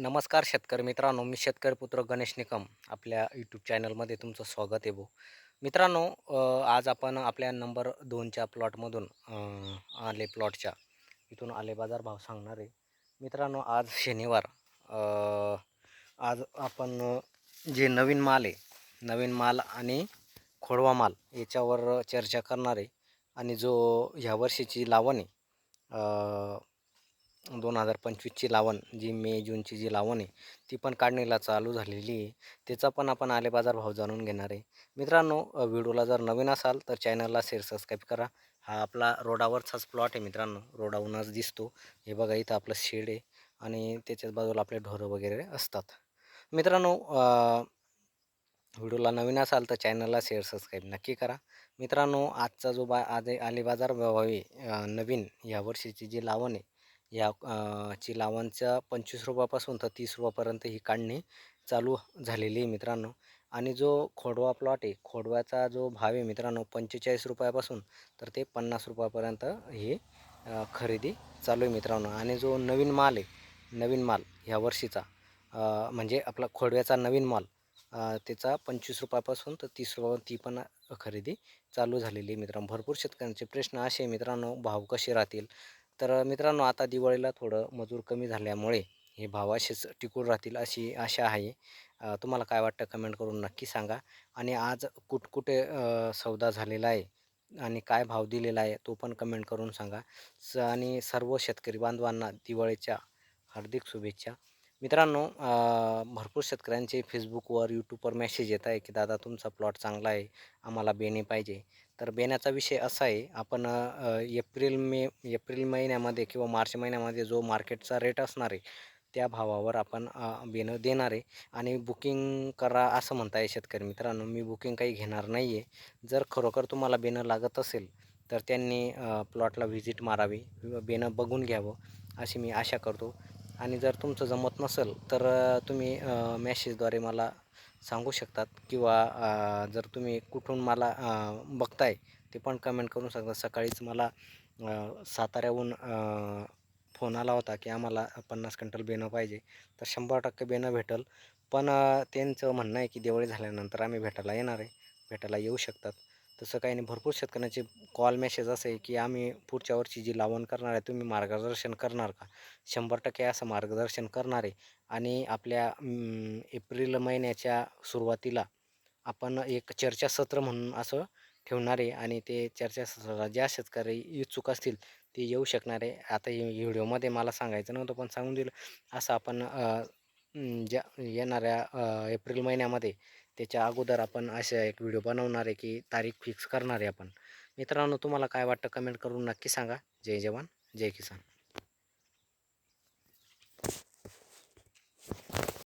नमस्कार शेतकरी मित्रांनो मी शेतकरी पुत्र गणेश निकम. आपल्या यूट्यूब चॅनलमध्ये तुमचं स्वागत आहे भाऊ मित्रांनो आज आपण आपल्या नंबर दोनच्या प्लॉटमधून आले प्लॉटच्या. इथून आले बाजार भाव सांगणार आहे. मित्रांनो आज शनिवार. आज आपण जे नवीन माल आहे नवीन माल आणि खोडवा माल याच्यावर चर्चा करणार आहे. आणि जो ह्या वर्षीची लावण आहे दोन हजार पंचवीसची लावण जी मे जूनची जी लावण आहे ती पण काढणीला चालू झालेली आहे. त्याचा पण आपण आले बाजार भाव जाणून घेणार आहे. मित्रांनो व्हिडिओला जर नवीन असाल तर चॅनलला शेअर सबस्क्राईब करा. हा आपला रोडावरचाच प्लॉट आहे मित्रांनो. रोडावरूनच दिसतो. हे बघा इथं आपलं शेड आहे आणि त्याच्याच बाजूला आपले ढोरं वगैरे असतात. मित्रांनो व्हिडिओला नवीन असाल तर चॅनलला शेअर सबस्क्राईब नक्की करा. मित्रांनो आजचा जो बा आज आले बाजार भाव आहे नवीन या वर्षीची जी लावण आहे या ची लावांच्या पंचवीस रुपयापासून तर तीस रुपयापर्यंत ही काढणी चालू झालेली आहे मित्रांनो. आणि जो खोडवा प्लॉट आहे खोडव्याचा जो भाव आहे मित्रांनो पंचेचाळीस रुपयापासून तर ते पन्नास रुपयापर्यंत ही खरेदी चालू आहे मित्रांनो. आणि जो नवीन माल आहे नवीन माल ह्या वर्षीचा म्हणजे आपला खोडव्याचा नवीन माल त्याचा पंचवीस रुपयापासून तर तीस रुपयावर ती पण खरेदी चालू झालेली आहे मित्रांनो. भरपूर शेतकऱ्यांचे प्रश्न असे मित्रांनो भाव कसे राहतील? तर मित्रांनो आता दिवाळीला थोडं मजूर कमी झाल्यामुळे हे भाव असेच टिकून राहतील अशी आशा आहे. तुम्हाला काय वाटतं कमेंट करून नक्की सांगा. आणि आज कुठकुठे सौदा झालेला आहे आणि काय भाव दिलेला आहे तो पण कमेंट करून सांगा. स आणि सर्व शेतकरी बांधवांना दिवाळीच्या हार्दिक शुभेच्छा. मित्रांनो भरपूर शेतकऱ्यांचे फेसबुकवर यूट्यूबवर मेसेज येत आहे की दादा तुमचा प्लॉट चांगला आहे. आम्हाला बेणे पाहिजे. तर बेण्याचा विषय असा आहे आपण एप्रिल मे एप्रिल महिन्यामध्ये किंवा मार्च महिन्यामध्ये जो मार्केटचा रेट असणार आहे त्या भावावर आपण बेणं देणार आहे. आणि बुकिंग करा असं म्हणताय शेतकरी मित्रांनो मी बुकिंग काही घेणार नाही आहे जर खरोखर तुम्हाला बेणं लागत असेल तर त्यांनी प्लॉटला व्हिजिट मारावी बेणं बघून घ्यावं अशी मी आशा करतो. आणि जर तुमचं जमत नसेल तर तुम्ही मॅसेजद्वारे मला सांगू शकतात किंवा जर तुम्ही कुठून मला बघताय ते पण कमेंट करून सांगा सकाळीच मला साताऱ्याहून फोन आला होता की आम्हाला पन्नास क्विंटल बेणं पाहिजे. तर शंभर टक्के बेणं भेटेल. पण त्यांचं म्हणणं आहे की दिवाळी झाल्यानंतर आम्ही भेटायला येणार आहे. भेटायला येऊ शकतात. तसं काही नाही. भरपूर शेतकऱ्यांचे कॉल मेसेज असे आहे की आम्ही पुढच्या वर्षी जी लावण करणार आहे तुम्ही मार्गदर्शन करणार का? शंभर टक्के असं मार्गदर्शन करणार आहे. आणि आपल्या एप्रिल महिन्याच्या सुरुवातीला आपण एक चर्चासत्र म्हणून असं ठेवणार आहे आणि ते चर्चासत्राला ज्या शेतकरी इच्छुक असतील ते येऊ शकणार आहे. आता व्हिडिओमध्ये मला सांगायचं नव्हतं पण सांगून दिलं. असं आपण ज्या येणाऱ्या एप्रिल महिन्यामध्ये त्याच्या अगोदर आपण अशा एक व्हिडिओ बनवणार आहे की तारीख फिक्स करणार आहे आपण. मित्रांनो तुम्हाला काय वाटतं कमेंट करून नक्की सांगा. जय जवान जय किसान.